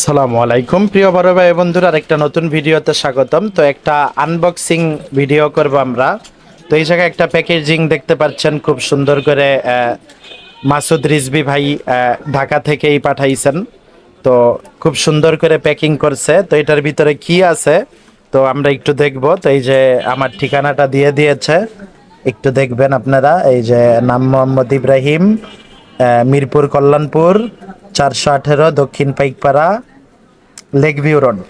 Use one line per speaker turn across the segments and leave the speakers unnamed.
সালামু আলাইকুম, প্রিয় বড় ভাই বন্ধুরা, আরেকটা নতুন ভিডিওতে স্বাগতম। তো একটা আনবক্সিং ভিডিও করব আমরা। তো এই জায়গায় একটা প্যাকেজিং দেখতে পাচ্ছেন, খুব সুন্দর করে মাসুদ রিজবি ভাই ঢাকা থেকেই পাঠাইছেন। তো খুব সুন্দর করে প্যাকিং করছে। তো এটার ভিতরে কি আছে, তো আমরা একটু দেখব। তো এই যে আমার ঠিকানাটা দিয়ে দিয়েছে। একটু দেখবেন আপনারা। এই যে নাম মোহাম্মদ ইব্রাহিম মিরপুর কল্যাণপুর চারশো আঠেরো, দক্ষিণ পাইকপাড়া লেক ভিউ রোড।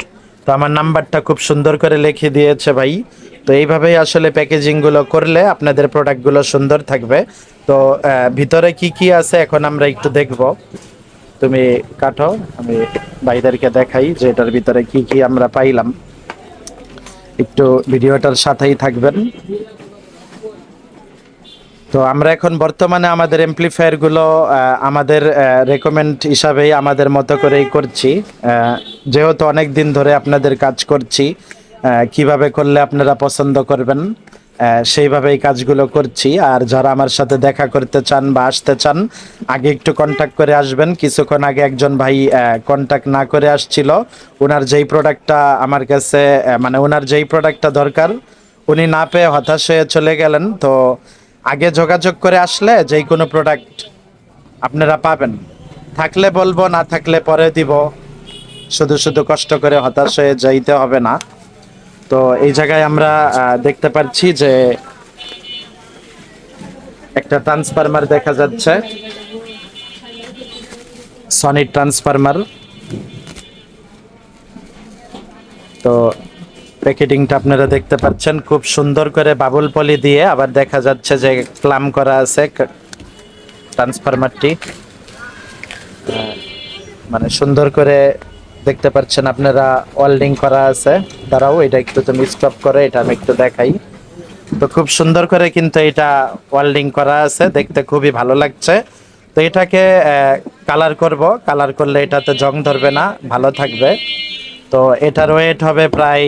তো আমার নাম্বারটা খুব সুন্দর করে লিখে দিয়েছে ভাই। তো এইভাবেই আসলে প্যাকেজিংগুলো করলে আপনাদের প্রোডাক্টগুলো সুন্দর থাকবে। তো ভিতরে কি কি আছে এখন আমরা একটু দেখব। তুমি কাটো, আমি ভাইদেরকে দেখাই যে এটার ভিতরে কি কি আমরা পাইলাম। একটু ভিডিওটার সাথেই থাকবেন। তো আমরা এখন বর্তমানে আমাদের এমপ্লিফায়ারগুলো আহ, আমাদের রেকমেন্ড হিসাবেই আমাদের মতো করেই করছি। যেহেতু অনেক দিন ধরে আপনাদের কাজ করছি কীভাবে করলে আপনারা পছন্দ করবেন আহ, সেইভাবেই কাজগুলো করছি। আর যারা আমার সাথে দেখা করতে চান বা আসতে চান আগে একটু কন্ট্যাক্ট করে আসবেন। কিছুক্ষণ আগে একজন ভাই কন্ট্যাক্ট না করে আসছিল। ওনার যেই প্রোডাক্টটা আমার কাছে মানে ওনার যেই প্রোডাক্টটা দরকার উনি না পেয়ে হতাশ হয়ে চলে গেলেন। তো আগে যোগাযোগ করে আসলে যে কোনো প্রোডাক্ট আপনারা পাবেন। থাকলে বলব, না থাকলে পরে দিব। শুধু শুধু কষ্ট করে হতাশ হয়ে যাইতে হবে না। তো এই জায়গায় আমরা দেখতে পাচ্ছি যে একটা ট্রান্সফরমার দেখা যাচ্ছে। সনি ট্রান্সফরমার তো প্যাকেটিংটা আপনারা দেখতে পাচ্ছেন। খুব সুন্দর করে বাবুল পলি দিয়ে আবার দেখা যাচ্ছে যে ক্লাম করা আছে ট্রান্সফরমারটি মানে সুন্দর করে দেখতে পাচ্ছেন আপনারা ওয়েল্ডিং করা আছে। দাঁড়াও, এটা একটু তুমি স্টপ করে, এটা আমি একটু দেখাই। তো খুব সুন্দর করে কিন্তু এটা ওয়েল্ডিং করা আছে, দেখতে খুবই ভালো লাগছে। তো এটাকে কালার করব। কালার করলে এটাতে জং ধরবে না, ভালো থাকবে। তো এটার ওয়েট হবে প্রায়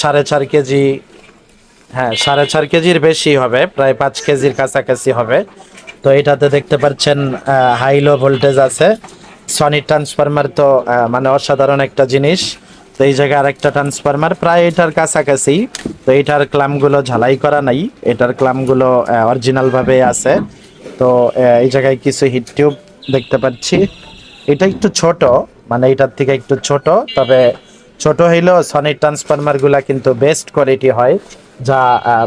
সাড়ে চার কেজি হ্যাঁ সাড়ে চার কেজির বেশি হবে, প্রায় পাঁচ কেজির কাছাকাছি হবে। তো এটাতে দেখতে পাচ্ছেন হাই লো ভোল্টেজ আছে। সনি ট্রান্সফরমার তো মানে অসাধারণ একটা জিনিস। তো এই জায়গায় আরেকটা ট্রান্সফরমার প্রায় এটার কাছাকাছি। তো এটার ক্লামগুলো ঝালাই করা নাই, এটার ক্লামগুলো অরিজিনাল ভাবে আছে। তো এই জায়গায় কিছু হিট টিউব দেখতে পাচ্ছি। এটা একটু ছোট মানে এটার থেকে একটু ছোট, তবে ছোট হইলেও সনি ট্রান্সফরমারগুলা কিন্তু বেস্ট কোয়ালিটি হয়, যা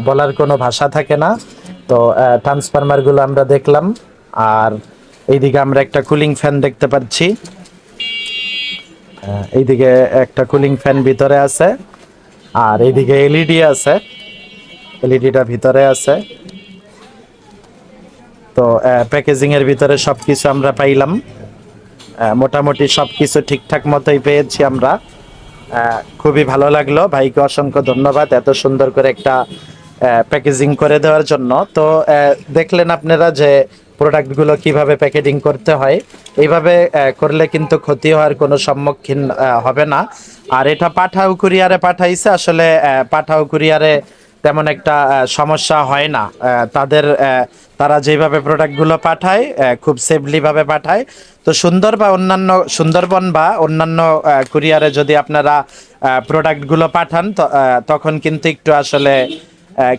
বলার কোনো ভাষা থাকে না। তো ট্রান্সফরমারগুলো আমরা দেখলাম, আর এইদিকে আমরা একটা কুলিং ফ্যান দেখতে পাচ্ছি। এইদিকে একটা কুলিং ফ্যান ভিতরে আছে, আর এইদিকে এলইডি আছে এলইডিটা ভিতরে আছে। তো প্যাকেজিং এর ভিতরে সবকিছু আমরা পাইলাম। মোটামুটি সবকিছু ঠিকঠাক মতোই পেয়েছি আমরা। খুবই ভালো লাগল। ভাইকে অসংখ্য ধন্যবাদ এত সুন্দর করে একটা প্যাকেজিং করে দেওয়ার জন্য। তো দেখলেন আপনারা যে প্রোডাক্টগুলো কীভাবে প্যাকেটিং করতে হয়। এইভাবে করলে কিন্তু ক্ষতি হওয়ার কোনো সম্মুখীন হবে না। আর এটা পাঠাও কুরিয়ারে পাঠাইছে। আসলে পাঠাও কুরিয়ারে তেমন একটা সমস্যা হয় না। তাদের তারা যেভাবে প্রোডাক্টগুলো পাঠায় খুব সেফলি ভাবে পাঠায়। তো সুন্দর বা অন্যান্য, সুন্দরবন বা অন্যান্য কুরিয়ারে যদি আপনারা প্রোডাক্টগুলো পাঠান তখন কিন্তু একটু আসলে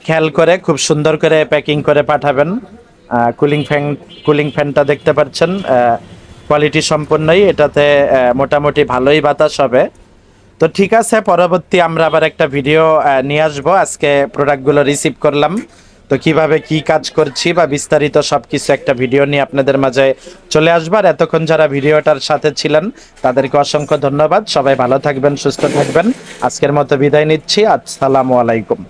খেয়াল করে, খুব সুন্দর করে প্যাকিং করে পাঠাবেন। কুলিং ফ্যান কুলিং ফ্যানটা দেখতে পাচ্ছেন। কোয়ালিটি সম্পন্নই। এটাতে মোটামুটি ভালোই বাতাস হবে। তো ঠিক আছে, পরবর্তী আমরা আবার একটা ভিডিও নিয়ে আসব। আজকে প্রোডাক্টগুলো রিসিভ করলাম। তো কীভাবে কি কাজ করছি বা বিস্তারিত সব কিছু একটা ভিডিও নিয়ে আপনাদের মাঝে চলে আসব। আর এতক্ষণ যারা ভিডিওটার সাথে ছিলেন, তাদেরকে অসংখ্য ধন্যবাদ। সবাই ভালো থাকবেন, সুস্থ থাকবেন। আজকের মতো বিদায় নিচ্ছি। আসসালামু আলাইকুম।